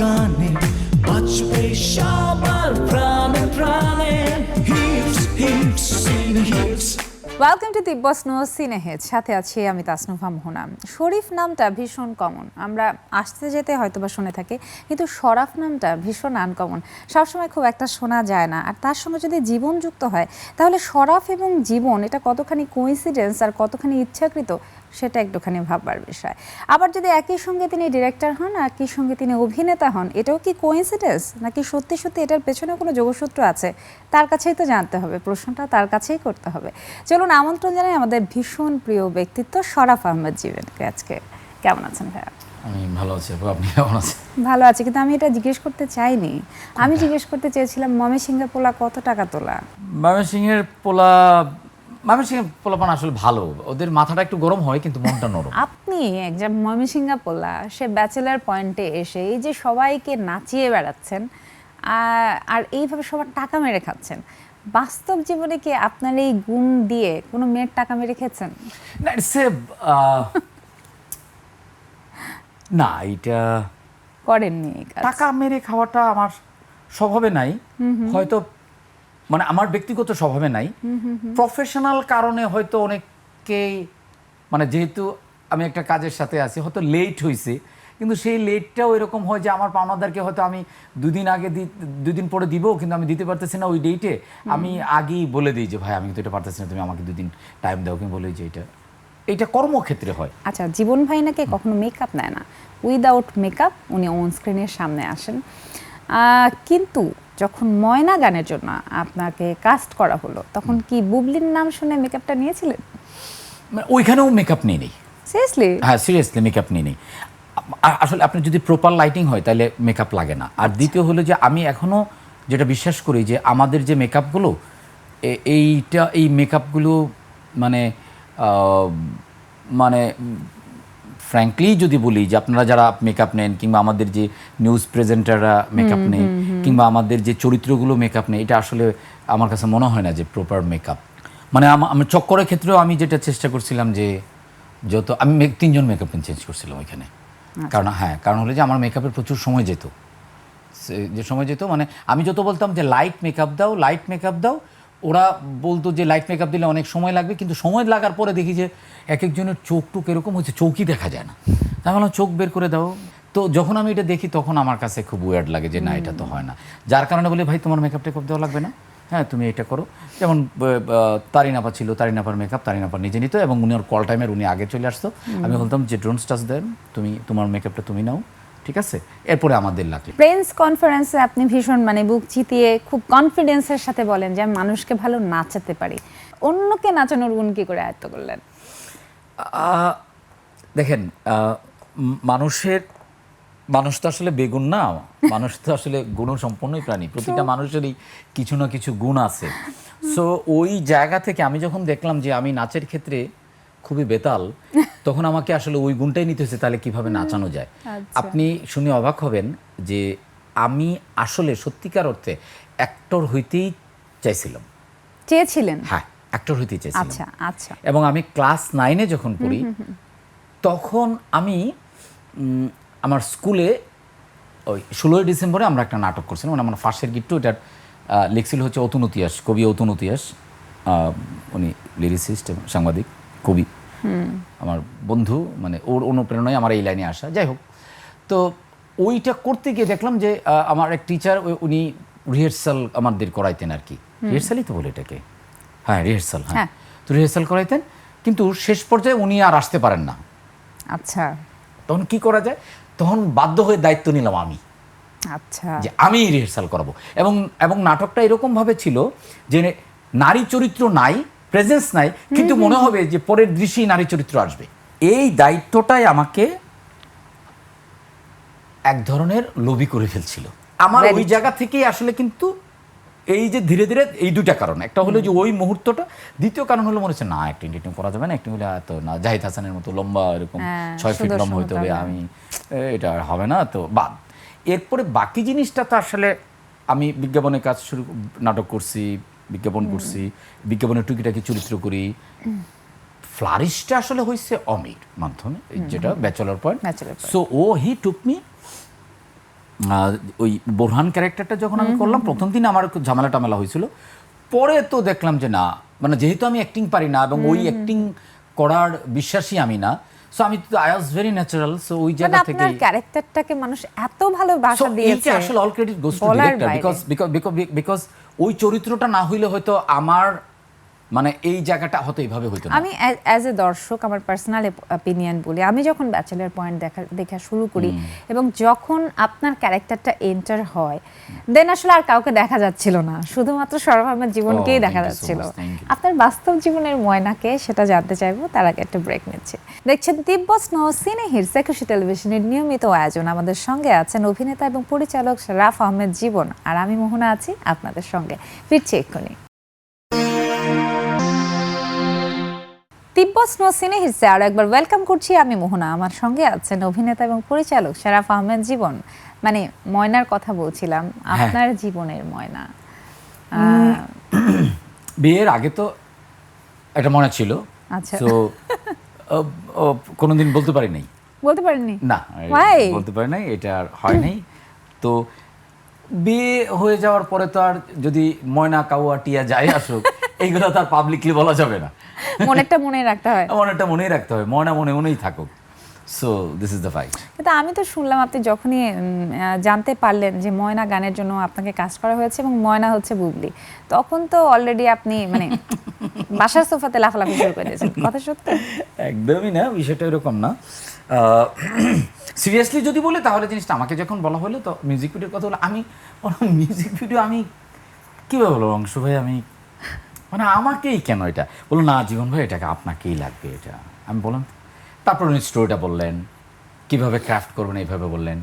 গানে বাঁচবে সবার প্রাণে প্রাণে। Hips hips hips welcome to দিব্যস নো সিনেহেজ সাথে আছি আমি তাসনুফা মোহনা। শরীফ নামটা ভীষণ কমন আমরা আসতে যেতে হয়তো বা শুনে থাকি, কিন্তু শরাফ নামটা ভীষণ আনকমন সবসময় খুব একটা শোনা যায় না। আর তার সঙ্গে যদি জীবন যুক্ত হয়, তাহলে শরাফ এবং জীবন এটা কতখানি কোইন্সিডেন্স আর কতখানি ইচ্ছাকৃত সেটা একটুখানি ভাববার বিষয়। আবার যদি একই সঙ্গে তিনি ডিরেক্টর হন আর একই সঙ্গে তিনি অভিনেতা হন এটাও কি কোইন্সিডেন্স নাকি সত্যি সত্যি এটার পেছনে কোনো যোগসূত্র আছে? তার কাছেই তো জানতে হবে প্রশ্নটা তার কাছেই করতে হবে। চলুন আমন্ত্রণ জানাই আমাদের ভীষণ প্রিয় ব্যক্তিত্ব শরাফ আহমেদ জীবনকে আজকে। কেমন আছেন ভাইয়া? আমি ভালো আছি আপু আপনি কেমন আছেন? ভালো আছি কিন্তু আমি এটা জিজ্ঞেস করতে চাইনি। আমি জিজ্ঞেস করতে চেয়েছিলাম মমে সিংহা পোলা কত টাকা তোলা? ময়মনসিংহের পোলা ময়মনসিংহের পোলাপান আসলে ভালো। ওদের মাথাটা একটু গরম হয় কিন্তু মনটা নরম। আপনি একজন ময়মনসিংহা পোলা সে ব্যাচেলার পয়েন্টে এসে এই যে সবাইকে নাচিয়ে বেড়াচ্ছেন আর এইভাবে সবার টাকা মেরে খাচ্ছেন বাস্তব জীবনে কি আপনার এই গুণ দিয়ে কোনো মেয়ের টাকা মেরে খেয়েছেন? না এ না এটা করেননি টাকা মেরে খাওয়াটা আমার স্বভাবে নাই। হয়তো মানে আমার ব্যক্তিগত স্বভাবে নাই। প্রফেশনাল কারণে হয়তো অনেককেই মানে যেহেতু আমি একটা কাজের সাথে আছি হয়তো লেট হয়েছে কিন্তু সেই লেটটাও এরকম হয় যে আমার পাওনাদারকে হয়তো আমি দুদিন আগে দি- দুদিন পরে দিব কিন্তু আমি দিতে পারতেছি না ওই ডেটে আমি আগেই বলে দিই যে ভাই আমি কিন্তু এটা পারতেছি না তুমি আমাকে দুদিন টাইম দাও কিন্তু বলে যে এটা এইটা কর্মক্ষেত্রে হয়। আচ্ছা জীবন ভাই নাকি কখনো মেকআপ নেয় না? উইদাউট মেকআপ উনি অন স্ক্রিনের সামনে আসেন। কিন্তু যখন ময়না গানের জন্য আপনাকে কাস্ট করা হলো তখন কি বুবলির নাম শুনে মেকআপটা নিয়েছিলেন? মানে ওইখানেও মেকআপ নিয়ে নেই। সিরিয়াসলি হ্যাঁ সিরিয়াসলি মেকআপ নিয়ে নেই। আসলে আপনি যদি প্রপার লাইটিং হয় তাহলে মেকআপ লাগে না। আর দ্বিতীয় হলো যে আমি এখনও যেটা বিশ্বাস করি যে আমাদের যে মেকআপগুলো এইটা এই মেকআপগুলো মানে মানে ফ্র্যাঙ্কলি যদি বলি যে আপনারা যারা মেকআপ নেন কিংবা আমাদের যে নিউজ প্রেজেন্টাররা মেকআপ নেয় কিংবা আমাদের যে চরিত্রগুলো মেকআপ নেয় এটা আসলে আমার কাছে মনে হয় না যে প্রপার মেকআপ মানে আমা- আমি চক্করের ক্ষেত্রেও আমি যেটা চেষ্টা করছিলাম যে যত আমি তিনজন মেকআপ চেঞ্জ করছিলাম ওইখানে। কারণ হ্যাঁ কারণ হলো যে আমার মেকআপের প্রচুর সময় যেত। সে- যে সময় যেত মানে আমি যত বলতাম যে লাইট মেকআপ দাও লাইট মেকআপ দাও ওরা বলতো যে লাইট মেকআপ দিলে অনেক সময় লাগবে, কিন্তু সময় লাগার পরে দেখি যে এক একজনের চোখ টুক এরকম হচ্ছে চোখই দেখা যায় না। তাই বললাম, চোখ বের করে দাও। তো যখন আমি এটা দেখি, তখন আমার কাছে খুব ওয়ার্ড লাগে যে, না, এটা তো হয় না। যার কারণে বলি, ভাই, তোমার মেকআপ টেকআপ দেওয়া লাগবে না? হ্যাঁ তুমি এটা করো। যেমন তারিনাপা ছিল, তারিনাপার মেকআপ তারিনাপা নিজে নিত এবং উনি ওর কল টাইমের উনি আগে চলে আসতো। আমি বলতাম যে ড্রোন স্টাচ দেন তুমি, তোমার মেকআপটা তুমি নাও। ঠিক আছে? এরপরে আমাদের লাগে প্রেন্স কনফারেন্সে আপনি ভীষণ মানে বুক চিতিয়ে খুব কনফিডেন্সের সাথে বলেন যে মানুষকে ভালো নাচাতে পারি। অন্যকে নাচানোর গুণ কি করে আয়ত্ত করলেন? আহ, দেখেন মানুষের মানুষ তো আসলে বেগুন না। মানুষ তো আসলে গুণ সম্পন্নই প্রাণী প্রতিটা মানুষেরই কিছু না কিছু গুণ আছে। সো ওই জায়গা থেকে আমি যখন দেখলাম যে আমি নাচের ক্ষেত্রে খুবই বেতাল তখন আমাকে আসলে ওই গুণটাই নিতে হচ্ছে তাহলে কীভাবে নাচানো যায়। আপনি শুনে অবাক হবেন যে আমি আসলে সত্যিকার অর্থে অ্যাক্টর হইতেই চাইছিলাম। চেয়েছিলেন? হ্যাঁ অ্যাক্টর হইতেই চাইছিলাম। আচ্ছা আচ্ছা। এবং আমি ক্লাস নাইনে যখন পড়ি তখন আমি আমার স্কুলে ওই ষোলোই ডিসেম্বরে আমরা একটা নাটক করছিলাম মানে আমার ফার্স্টের গিট্টু এটার লিখছিল হচ্ছে অতুন ইতিহাস কবি অতুন ইতিহাস উনি লিরিসিস্ট এবং সাংবাদিক। কবি। আমার বন্ধু মানে ওর অনুপ্রেরণায় আমার এই লাইনে আসা। যাই হোক তো ওইটা করতে গিয়ে দেখলাম যে আমার এক টিচার উনি রিহার্সাল আমাদের করাইতেন আর কি। রিহার্সালই তো বলে এটাকে। হ্যাঁ রিহার্সাল হ্যাঁ। হ্যাঁ। তো রিহার্সাল করাইতেন কিন্তু শেষ পর্যায়ে উনি আর আসতে পারেন না। আচ্ছা। তখন কি করা যায়? তখন বাধ্য হয়ে দায়িত্ব নিলাম আমি। আচ্ছা। যে আমি রিহার্সাল করাবো। এবং এবং নাটকটা এরকম ভাবে ছিল যে নারী চরিত্র নাই প্রেজেন্স নাই কিন্তু মনে হবে যে পরের দৃশ্যেই নারী চরিত্র আসবে। এই দায়িত্বটাই আমাকে এক ধরনের লোভী করে ফেলছিল। আমার ওই জায়গা থেকেই আসলে কিন্তু এই যে ধীরে ধীরে এই দুইটা কারণ। একটা হলো যে ওই মুহূর্তটা। দ্বিতীয় কারণ হলো মনে হচ্ছে না অ্যাক্টিং টিটিং করা যাবে না অ্যাক্টিং হলে এত না জাহিদ হাসানের মতো লম্বা এরকম হ্যাঁ, ছয় ফিট লম্বা হইতে হবে আমি এটা হবে না তো বাদ। এরপরে বাকি জিনিসটা তো আসলে আমি বিজ্ঞাপনের কাজ শুরু নাটক করছি বিজ্ঞাপন করছি বিজ্ঞাপনের টুকিটাকি চরিত্র করি। ফ্লারিশটা আসলে হয়েছে অমির মাধ্যমে যেটা ব্যাচেলর পয়েন্ট সো ও হি টুক মি ওই বোরহান ক্যারেক্টারটা যখন আমি করলাম প্রথম দিন আমার ঝামেলা টামেলা হয়েছিল পরে তো দেখলাম যে না মানে যেহেতু আমি অ্যাক্টিং পারি না এবং ওই অ্যাক্টিং করার বিশ্বাসী আমি না সো আমি I was very natural so ওই মানে জায়গা থেকে আপনার ক্যারেক্টারটাকে মানুষ এত ভালো বাসা দিয়েছে আসলে all credit goes to director because because because ওই চরিত্রটা না হইলে হয়তো আমার মানে এই জায়গাটা হয়তো এইভাবে হইতো না। আমি অ্যাজ এ দর্শক আমার পার্সোনাল অপিনিয়ন বলি আমি যখন ব্যাচেলার পয়েন্ট দেখা দেখা শুরু করি এবং যখন আপনার ক্যারেক্টারটা এন্টার হয় দেন আসলে আর কাউকে দেখা যাচ্ছিল না। শুধুমাত্র সরব জীবনকেই Oh, দেখা যাচ্ছিল. আপনার বাস্তব জীবনের ময়নাকে সেটা জানতে চাইব তার আগে একটা ব্রেক নিচ্ছে। দেখছেন তিব্বত স্নো সিনে হিরস একুশে টেলিভিশনের নিয়মিত আয়োজন। আমাদের সঙ্গে আছেন অভিনেতা এবং পরিচালক রাফ আহমেদ জীবন। আর আমি মোহনা আছি আপনাদের সঙ্গে। ফিরছি এক্ষুনি। তিব্বত স্নো সিনে হিসে আরও একবার ওয়েলকাম করছি আমি মোহনা। আমার সঙ্গে আছেন অভিনেতা এবং পরিচালক শারাফ আহমেদ জীবন। মানে ময়নার কথা বলছিলাম হ্যাঁ। আপনার জীবনের ময়না। বিয়ের আগে তো এটা মনে ছিল। আচ্ছা। তো কোনোদিন বলতে পারি নাই বলতে পারেননি? না? বলতে পারি নাই এটা আর হয় নাই। তো বিয়ে হয়ে যাওয়ার পরে তো আর যদি ময়না কাউয়া টিয়া যাই আসুক এইগুলো তো আর পাবলিকলি বলা যাবে না। মনেরটা মনে রাখতে হয়। এমন একটা মনেই রাখতে হবে ময়না মনে মনেই থাকুক। So this is the fight কিন্তু আমি তো শুনলাম আপনি যখনই জানতে পারলেন যে ময়না গানের জন্য আপনাকে কাজ করা হয়েছে এবং ময়না হচ্ছে বুবলি তখন তো অলরেডি আপনি মানে বাসার সোফাতে লাফালাফি শুরু করে দিয়েছেন। কথা সত্যি? একদমই না বিষয়টা এরকম না। সিরিয়াসলি যদি বলে তাহলে জিনিসটা আমাকে যখন বলা হলো তো মিউজিক ভিডিওর কথা হলো আমি মিউজিক ভিডিও আমি কীভাবে বলব? অংশ ভাই আমি মানে আমাকেই কেন এটা? বলল, না, জীবন ভাই, এটাকে আপনাকেই লাগবে এটা। আমি বললাম, তারপর উনি স্টোরিটা বললেন, কীভাবে ক্রাফট করবেন এইভাবে বললেন।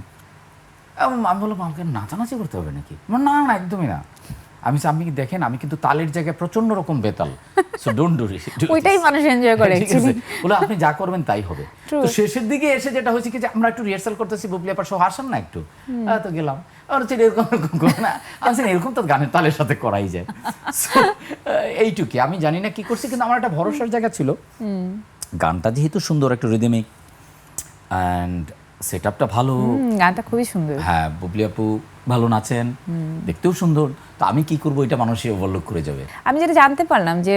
আমি বললাম, আমাকে নাচানাচি করতে হবে নাকি? না না, একদমই না। আমি কি দেখেন আমি কিন্তু তালের জায়গায় প্রচণ্ড রকম বেতাল। সো ডোন্ট ডু ওইটাই মানুষ এনজয় করে। বলে আপনি যা করবেন তাই হবে। তো শেষের দিকে এসে যেটা হয়েছে কি যে আমরা একটু রিহার্সাল করতেছি বুবলি আপার সহ হাসান না একটু। তো গেলাম। আর হচ্ছে এরকম এরকম করে না। আমি এরকম তো গানের তালের সাথে করাই যায়। এইটুকুই আমি জানি না কি করছি কিন্তু আমার একটা ভরসার জায়গা ছিল। গানটা যেহেতু সুন্দর একটু রিদমিক অ্যান্ড সেট আপটা ভালো। গানটা খুবই সুন্দর। হ্যাঁ বুবলি আপু ভালো নাচেন দেখতেও সুন্দর। তো আমি কি করব? এটা মানুষই ওভারলুক করে যাবে। আমি যেটা জানতে পারলাম যে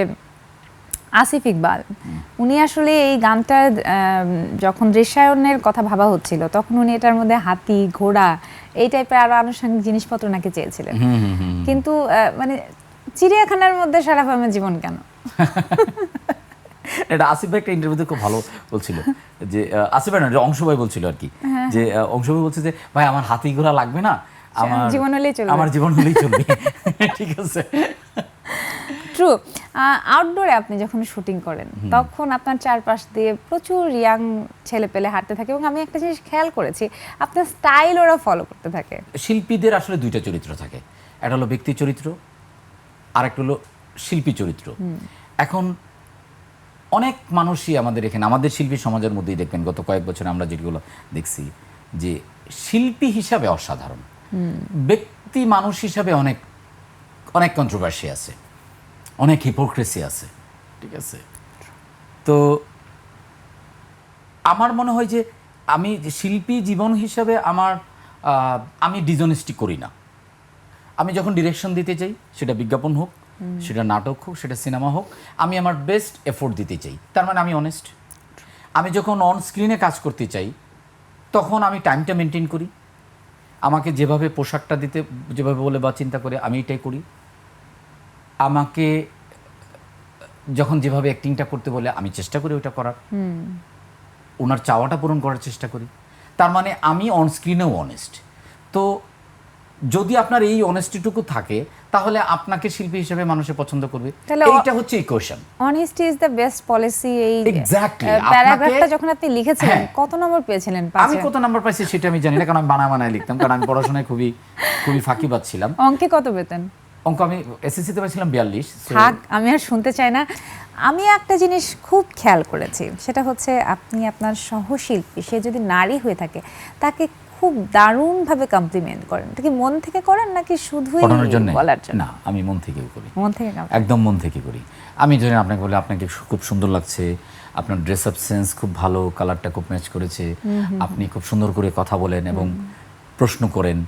আসিফ ইকবাল উনি আসলে এই গানটা যখন দৃশ্যায়নের কথা ভাবা হচ্ছিল তখন উনি এটার মধ্যে হাতি ঘোড়া এই টাইপের আরও আনুষঙ্গিক জিনিসপত্র নাকি চেয়েছিলেন। কিন্তু মানে চিড়িয়াখানার মধ্যে সারা আহমেদ জীবন কেন? এটা আসিফ একটা ইন্টারভিউতে খুব ভালো বলছিল যে আসিফ না যে অংশ ভাই বলছিল আর কি। যে আহ, অংশ ভাই বলছে যে ভাই আমার হাতি ঘোড়া লাগবে না? আমার জীবন হলেই চলবে। আমার জীবন হলেই চলবে। ঠিক আছে। ট্রু আউটডোরে আপনি যখন শুটিং করেন তখন আপনার চারপাশ দিয়ে প্রচুর ইয়াং ছেলে পেলে হাঁটতে থাকে এবং আমি একটা জিনিস খেয়াল করেছি আপনার স্টাইল ওরা ফলো করতে থাকে। শিল্পীদের আসলে দুইটা চরিত্র থাকে। একটা হলো ব্যক্তি চরিত্র আর একটা হলো শিল্পী চরিত্র। এখন অনেক মানুষই আমাদের এখানে আমাদের শিল্পী সমাজের মধ্যেই দেখবেন গত কয়েক বছর আমরা যেগুলো দেখছি যে শিল্পী হিসাবে অসাধারণ। ব্যক্তি মানুষ হিসাবে অনেক অনেক কন্ট্রোভার্সি আছে। অনেক হিপোক্রেসি আছে। ঠিক আছে? তো আমার মনে হয় যে আমি শিল্পী জীবন হিসাবে আমার আমি ডিজনেস্টি করি না। আমি যখন ডিরেকশন দিতে চাই, সেটা বিজ্ঞাপন হোক, সেটা নাটক হোক, সেটা সিনেমা হোক, আমি আমার বেস্ট এফোর্ট দিতে চাই। তার মানে আমি অনেস্ট আমি যখন অন স্ক্রিনে কাজ করতে চাই, তখন আমি টাইমটা মেনটেন করি। আমাকে যেভাবে পোশাকটা দিতে যেভাবে বলে বা চিন্তা করে আমি এটাই করি। আমাকে যখন যেভাবে অ্যাক্টিংটা করতে বলে আমি চেষ্টা করি ওটা করার। ওনার চাওয়াটা পূরণ করার চেষ্টা করি। তার মানে আমি অনস্ক্রিনেও অনেস্ট তো যদি আপনার এই অনেস্টিটুকু থাকে তাহলে আপনাকে শিল্পী হিসেবে মানুষে পছন্দ করবে। এইটা হচ্ছে equation honesty is the best policy এই Exactly. প্যারাগ্রাফটা যখন আপনি লিখেছিলেন হ্যাঁ। কত নম্বর পেয়েছিলেন আমি কত নাম্বার পাইছি সেটা আমি জানি না কারণ আমি বানায় বানায় লিখতাম কারণ আমি পড়াশোনায় খুবই খুবই ফাঁকিবাদ ছিলাম অঙ্কে কত পেতেন? অঙ্ক আমি এসএসসি তে পাইছিলাম বিয়াল্লিশ থাক আমি আর শুনতে চাই না। আমি একটা জিনিস খুব খেয়াল করেছি সেটা হচ্ছে আপনি আপনার সহশিল্পী সে যদি নারী হয়ে থাকে তাকে খুব দারুণভাবে কমপ্লিমেন্ট করেন। এটা কি মন থেকে করেন নাকি শুধুই বলার জন্য? না আমি মন থেকেও করি। মন থেকে? একদম মন থেকে করি। আমি ধরেন আপনাকে বলে আপনাকে খুব সুন্দর লাগছে। আপনার ড্রেস আপ সেন্স খুব ভালো কালারটা খুব ম্যাচ করেছে। আপনি খুব সুন্দর করে কথা বলেন এবং প্রশ্ন করেন।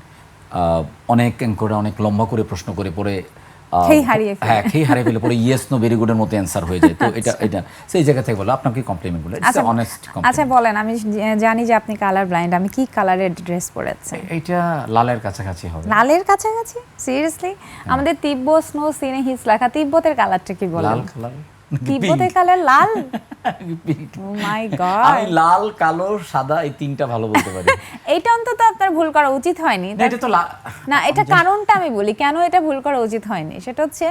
আহ, অনেক করে অনেক লম্বা করে প্রশ্ন করে পরে হ্যাঁ খেই হারিয়ে ফেলে পরে ইয়েস নো ভেরি গুডের মতো অ্যান্সার হয়ে যায়। তো এটা এটা সেই জায়গা থেকে বলো আপনাকে কমপ্লিমেন্ট বলে আচ্ছা অনেস্ট আচ্ছা বলেন আমি জানি যে আপনি কালার ব্লাইন্ড আমি কি কালারের ড্রেস পরেছেন? এটা লালের কাছাকাছি হবে। লালের কাছাকাছি? সিরিয়াসলি আমাদের তিব্বত স্নো সিনে হিস লেখা তিব্বতের কালারটা কি বলেন? লাল কালার তিব্বতের কালার লাল? মাই গড আমি লাল কালো সাদা এই তিনটা ভালো বলতে পারি। এইটা অন্তত আপনার ভুল করা উচিত হয়নি। এটা তো না এটা কারণটা আমি বলি কেন এটা ভুল করা উচিত হয়নি? সেটা হচ্ছে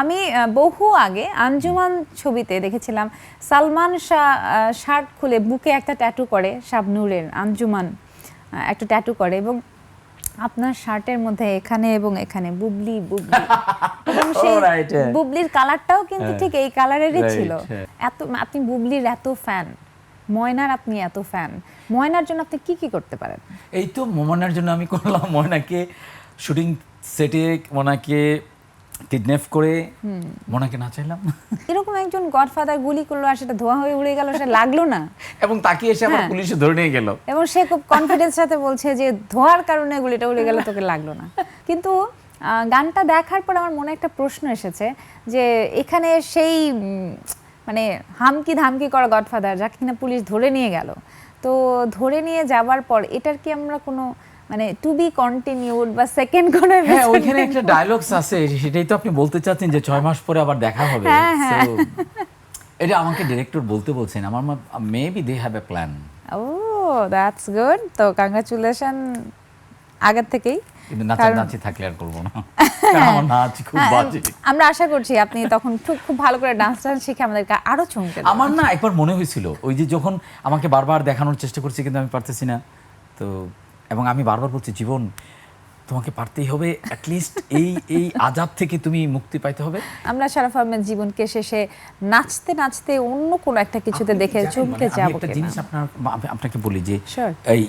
আমি বহু আগে আঞ্জুমান ছবিতে দেখেছিলাম সালমান শাহ শার্ট খুলে বুকে একটা ট্যাটু করে শাবনুরের আঞ্জুমান একটা ট্যাটু করে এবং আপনার শার্টের মধ্যে এখানে এবং এখানে বুবলি বুবলি। এবং সেই হ্যাঁ। বুবলির কালারটাও কিন্তু ঠিক এই কালারেরই ছিল। হ্যাঁ। এত আপনি বুবলির এত ফ্যান ময়নার আপনি এত ফ্যান ময়নার জন্য আপনি কি কি করতে পারেন? এই তো মোমনার জন্য আমি করলাম ময়নাকে শুটিং সেটে মোনাকে কিডন্যাপ করে মোনাকে নাচাইলাম এরকম একজন গডফাদার গুলি করল আর সেটা ধোয়া হয়ে উড়ে গেল সেটা লাগল না। এবং তাকে এসে আবার হ্যাঁ। পুলিশে ধরে নিয়ে গেল। এবং সে খুব কনফিডেন্স সাথে বলছে যে ধোয়ার কারণে গুলিটা উড়ে গেল তোকে লাগল না। কিন্তু গানটা দেখার পর আমার মনে একটা প্রশ্ন এসেছে যে এখানে সেই মানে হামকি ধামকি করা গডফাদার যাকে কিনা পুলিশ ধরে নিয়ে গেল। তো ধরে নিয়ে যাওয়ার পর এটার কি আমরা কোনো মানে টু বি কন্টিনিউড বা সেকেন্ড কোনো হ্যাঁ ওইখানে একটা ডায়লগস আছে সেটাই তো আপনি বলতে চাচ্ছেন যে ছয় মাস পরে আবার দেখা হবে। হ্যাঁ, হ্যাঁ। এটা আমাকে ডিরেক্টর বলতে বলছেন আমার maybe they have a plan oh that's good তো কংগ্রাচুলেশন আগের থেকেই। থাকলে আর করব না। আমার নাচ খুব হ্যাঁ, বাজে। আমরা আশা করছি আপনি তখন খুব খুব ভালো করে ডান্স টান্স শিখে আমাদেরকে আরও চমকে আমার না একবার মনে হয়েছিল ওই যে যখন আমাকে বারবার দেখানোর চেষ্টা করছি কিন্তু আমি পারতেছি না। তো এবং আমি বারবার বলছি জীবন তোমাকে পারতেই হবে। অ্যাটলিস্ট এই এই আজাব থেকে তুমি মুক্তি পাইতে হবে। আমরা সারাফ আহমেদ জীবনকে শেষে নাচতে নাচতে অন্য কোনো একটা কিছুতে দেখে চমকে মানে আমি যাব একটা জিনিস আপনার আপনাকে বলি যে এই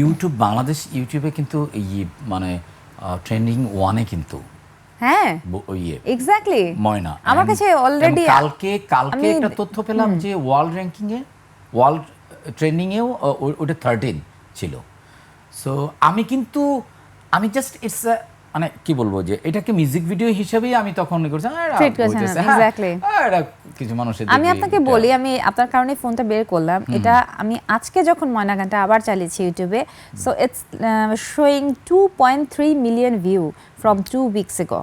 ইউটিউব বাংলাদেশ ইউটিউবে কিন্তু এই মানে ট্রেন্ডিং ওয়ানে কিন্তু হ্যাঁ। ইয়ে এক্স্যাক্টলি ময়না। আমার কাছে অলরেডি কালকে কালকে একটা তথ্য পেলাম যে ওয়ার্ল্ড র্যাঙ্কিং এ ওয়ার্ল্ড ট্রেন্ডিং এও ওটা থার্টিন ছিল। সো আমি কিন্তু আমি জাস্ট ইটস মানে কি বলব যে এটাকে মিউজিক ভিডিও হিসেবেই আমি তখন করছি, হ্যাঁ. আহ, কিছু মানুষের আমি আপনাকে বলি আমি আপনার কারণে ফোনটা বের করলাম। এটা আমি আজকে যখন ময়না গানটা আবার চালিয়েছি ইউটিউবে so it's showing two point three million view from two weeks ago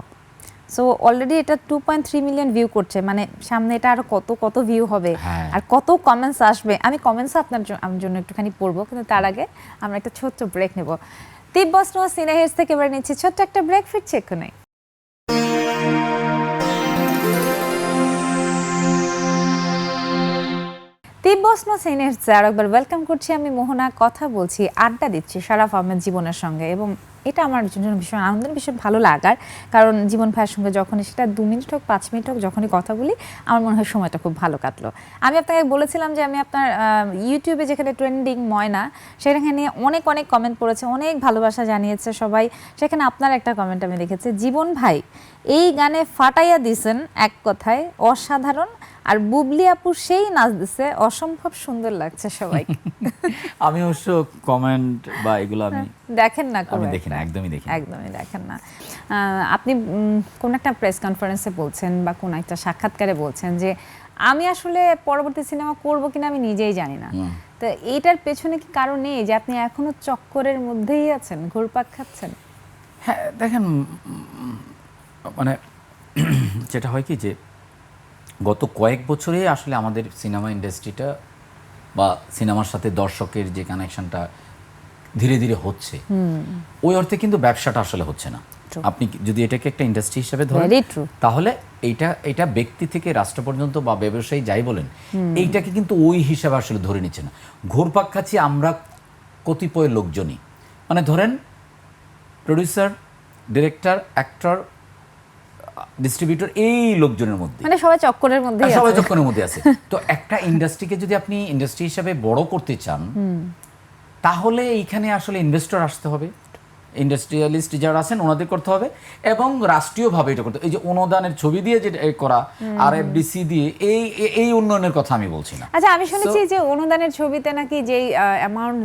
so already এটা two point three million view করছে। মানে সামনে এটা আরও কত কত ভিউ হবে? হ্যাঁ। আর কত কমেন্টস আসবে? আমি কমেন্টস আপনার জন্য একটুখানি পড়ব কিন্তু তার আগে আমরা একটা ছোট্ট ব্রেক নেব। তিব্বত স্নো সিনেহেস থেকে এবার নিচ্ছি ছোট্ট একটা ব্রেক ফিরছে এক্ষুনি। তিব্বস্ন সিনের আর একবার ওয়েলকাম করছি। আমি মোহনা কথা বলছি আড্ডা দিচ্ছি সারাফ আহমেদ জীবনের সঙ্গে এবং এটা আমার জন্য ভীষণ আনন্দের, ভীষণ ভালো লাগার। কারণ জীবন ভাইয়ের সঙ্গে যখনই সেটা দু মিনিট হোক, পাঁচ মিনিট হোক, যখনই কথা বলি, আমার মনে হয় সময়টা খুব ভালো কাটলো। আমি আপনাকে বলেছিলাম যে আমি আপনার ইউটিউবে যেখানে ট্রেন্ডিং ময়না, সেখানে অনেক অনেক কমেন্ট পড়েছে, অনেক ভালোবাসা জানিয়েছে সবাই। সেখানে আপনার একটা কমেন্ট আমি দেখেছি, জীবন ভাই এই গানে ফাটাইয়া দিছেন এক কথায় অসাধারণ। আর বুবলি আপু সেই নাচ দিছে অসম্ভব সুন্দর লাগছে সবাই আমি অবশ্য কমেন্ট বা এগুলো আমি দেখেন না আমি দেখি না একদমই দেখি একদমই দেখেন না। আপনি কোন একটা প্রেস কনফারেন্সে বলছেন বা কোন একটা সাক্ষাৎকারে বলছেন যে আমি আসলে পরবর্তী সিনেমা করব কিনা আমি নিজেই জানি না। তো এইটার পেছনে কি কারণ নেই যে আপনি এখনও চক্করের মধ্যেই আছেন ঘুরপাক খাচ্ছেন? হ্যাঁ দেখেন মানে যেটা হয় কি যে গত কয়েক বছরে আসলে আমাদের সিনেমা ইন্ডাস্ট্রিটা বা সিনেমার সাথে দর্শকের যে কানেকশনটা ধীরে ধীরে হচ্ছে ওই অর্থে কিন্তু ব্যবসাটা আসলে হচ্ছে না। আপনি যদি এটাকে একটা ইন্ডাস্ট্রি হিসেবে ধরেন তাহলে এইটা এটা ব্যক্তি থেকে রাষ্ট্র পর্যন্ত বা ব্যবসায়ী যাই বলেন এইটাকে কিন্তু ওই হিসাবে আসলে ধরে নিচ্ছে না। ঘুরপাক খাচ্ছি আমরা কতিপয় লোকজনই। মানে ধরেন প্রডিউসার ডিরেক্টর অ্যাক্টর ডিস্ট্রিবিউটর এই লোকজনের মধ্যে। মানে সবাই চক্করের মধ্যে সবাই চক্করের মধ্যে আছে। তো একটা ইন্ডাস্ট্রিকে যদি আপনি ইন্ডাস্ট্রি হিসাবে বড় করতে চান তাহলে এইখানে আসলে ইনভেস্টর আসতে হবে। ইন্ডাস্ট্রিয়ালিস্ট যারা আছেন ওনাদের করতে হবে এবং রাষ্ট্রীয়ভাবে এটা করতে এই যে অনুদানের ছবি দিয়ে যে করা আর এফডিসি দিয়ে এই এই- উন্নয়নের কথা আমি বলছি না। আচ্ছা আমি শুনেছি যে অনুদানের ছবিতে নাকি যেই অ্যামাউন্ট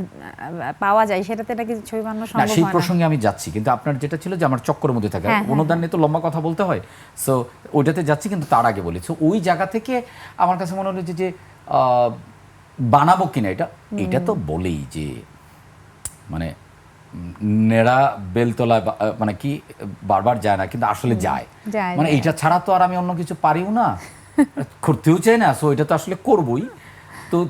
পাওয়া যায় সেটাতে নাকি ছবি বানানো সম্ভব না? সেই প্রসঙ্গে আমি যাচ্ছি কিন্তু আপনার যেটা ছিল যে আমার চক্করের মধ্যে থাকা। হ্যাঁ, হ্যাঁ, অনুদান নিয়ে তো লম্বা কথা বলতে হয়। সো ওইটাতে যাচ্ছি কিন্তু তার আগে বলি। সো ওই জায়গা থেকে আমার কাছে মনে হলো যে যে আহ, বানাবো কিনা এটা এটা তো বলেই যে মানে নেড়া বেলতলা বা- আহ, মানে কি বারবার যায় না কিন্তু আসলে যায়। মানে। এটা ছাড়া তো আর আমি অন্য কিছু পারিও না। করতেও চাই না সো এটা তো আসলে করবই। তো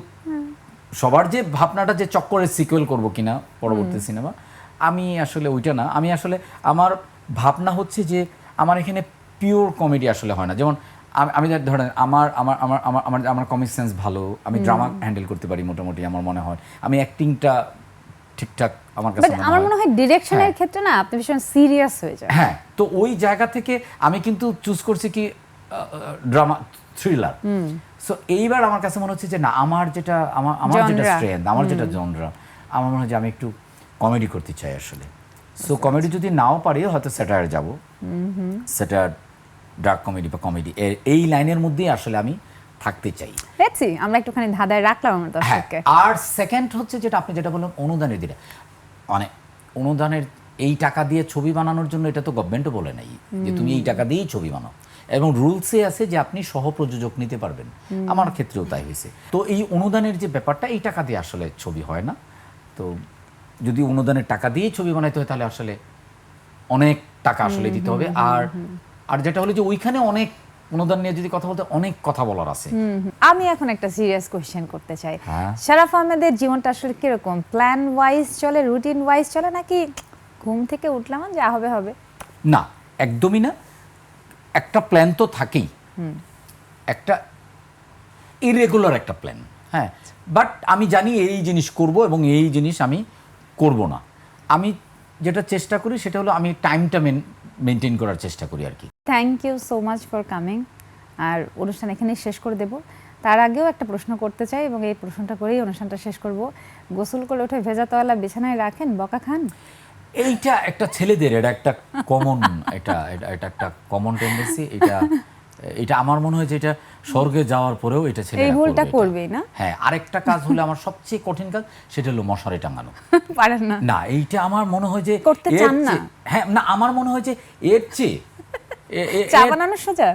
সবার যে ভাবনাটা যে চক্করের সিকুয়েল করব কিনা পরবর্তী সিনেমা আমি আসলে ওইটা না। আমি আসলে আমার ভাবনা হচ্ছে যে আমার এখানে পিওর কমেডি আসলে হয় না। যেমন আমি- ধরেন আমার আমার আমার আমার আমার আমার কমিক সেন্স ভালো আমি ড্রামা হ্যান্ডেল করতে পারি মোটামুটি আমার মনে হয়। আমি অ্যাক্টিংটা ঠিকড্রাক আমার কাছে আমার মনে হয় ডিরেকশনের হ্যাঁ। ক্ষেত্রে না আপনি ভীষণ সিরিয়াস হয়ে যায় হ্যাঁ তো ওই জায়গা থেকে আমি কিন্তু চুজ করছি কি ড্রামা থ্রিলার সো এইবার আমার কাছে মনে হচ্ছে যে না আমার যেটা আমার আমার যেটা. স্ট্রেংথ আমার যেটা জনরা আমার মনে হয় যে আমি একটু কমেডি করতে চাই আসলে। সো কমেডি যদি নাও পারি হয়তো স্যাটার যাব। স্যাটার ডার্ক কমেডি বা কমেডি এই লাইনের মধ্যেই আসলে আমি থাকতে চাই। সি আমরা একটুখানি ধাঁধায় রাখলাম আমার হ্যাঁ দর্শককে। আর সেকেন্ড হচ্ছে যেটা আপনি যেটা বললেন অনুদানের দিলে মানে অনুদানের এই টাকা দিয়ে ছবি বানানোর জন্য এটা তো গভর্নমেন্টও বলে নাই যে তুমি এই টাকা দিয়েই ছবি বানাও। এবং রুলসে আছে যে আপনি সহ প্রযোজক নিতে পারবেন। আমার ক্ষেত্রেও তাই হয়েছে। তো এই অনুদানের যে ব্যাপারটা এই টাকা দিয়ে আসলে ছবি হয় না। তো যদি অনুদানের টাকা দিয়েই ছবি বানাইতে হয় তাহলে আসলে অনেক টাকা আসলে দিতে হবে। আর আর যেটা হলো যে ওইখানে অনেক অনুদান নিয়ে যদি কথা বলতে অনেক কথা বলার আছে। আমি এখন একটা সিরিয়াস কোশ্চেন করতে চাই। হ্যাঁ। শারাফ আহমেদের জীবনটা আসলে কীরকম? প্ল্যান ওয়াইজ চলে রুটিন ওয়াইজ চলে নাকি ঘুম থেকে উঠলাম যা হবে হবে? না একদমই না। একটা প্ল্যান তো থাকেই। একটা ইরেগুলার একটা প্ল্যান হ্যাঁ। বাট আমি জানি এই জিনিস করব এবং এই জিনিস আমি করব না। আমি যেটা চেষ্টা করি সেটা হলো আমি টাইমটা মেনটেন করার চেষ্টা করি আর কি। Thank you so much for coming আর অনুষ্ঠান এখানে শেষ করে দেব। তার আগেও একটা প্রশ্ন করতে চাই এবং এই প্রশ্নটা করেই অনুষ্ঠানটা শেষ করব। গোসল করে উঠে ভেজা তোয়ালা বিছানায় রাখেন বকা খান? এইটা একটা ছেলেদের এটা একটা কমন এটা এটা এটা একটা কমন টেন্ডেন্সি এটা এটা আমার মনে হয় যে এটা স্বর্গে যাওয়ার পরেও এটা ছেলে এই ভুলটা করবে না? হ্যাঁ আরেকটা কাজ হলো আমার সবচেয়ে কঠিন কাজ সেটা হলো মশারি টাঙানো পারেন না না এইটা আমার মনে হয় যে করতে চান না? হ্যাঁ না আমার মনে হয় যে এর চেয়ে চা বানানো সোজা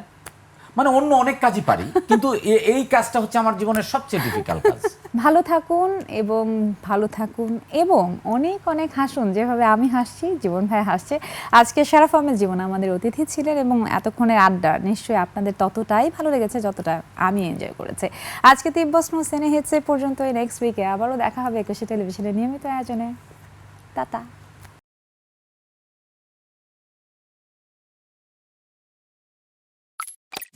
মানে অন্য অনেক কাজই পারি, কিন্তু এই কাজটা হচ্ছে আমার জীবনের সবচেয়ে ডিফিকাল্ট কাজ। ভালো থাকুন এবং ভালো থাকুন এবং অনেক অনেক হাসুন, যেভাবে আমি হাসছি, জীবন ভাই হাসছে। আজকে শারাফ আহমেদ জীবন আমাদের অতিথি ছিলেন এবং এতক্ষণের আড্ডা, নিশ্চয়ই আপনাদের ততটাই ভালো লেগেছে যতটা আমি এনজয় করেছি। আজকে তিব্বস্ন সেনে হেডসে পর্যন্ত নেক্সট উইকে আবারও দেখা হবে একুশে টেলিভিশনের নিয়মিত আয়োজনে। টাটা।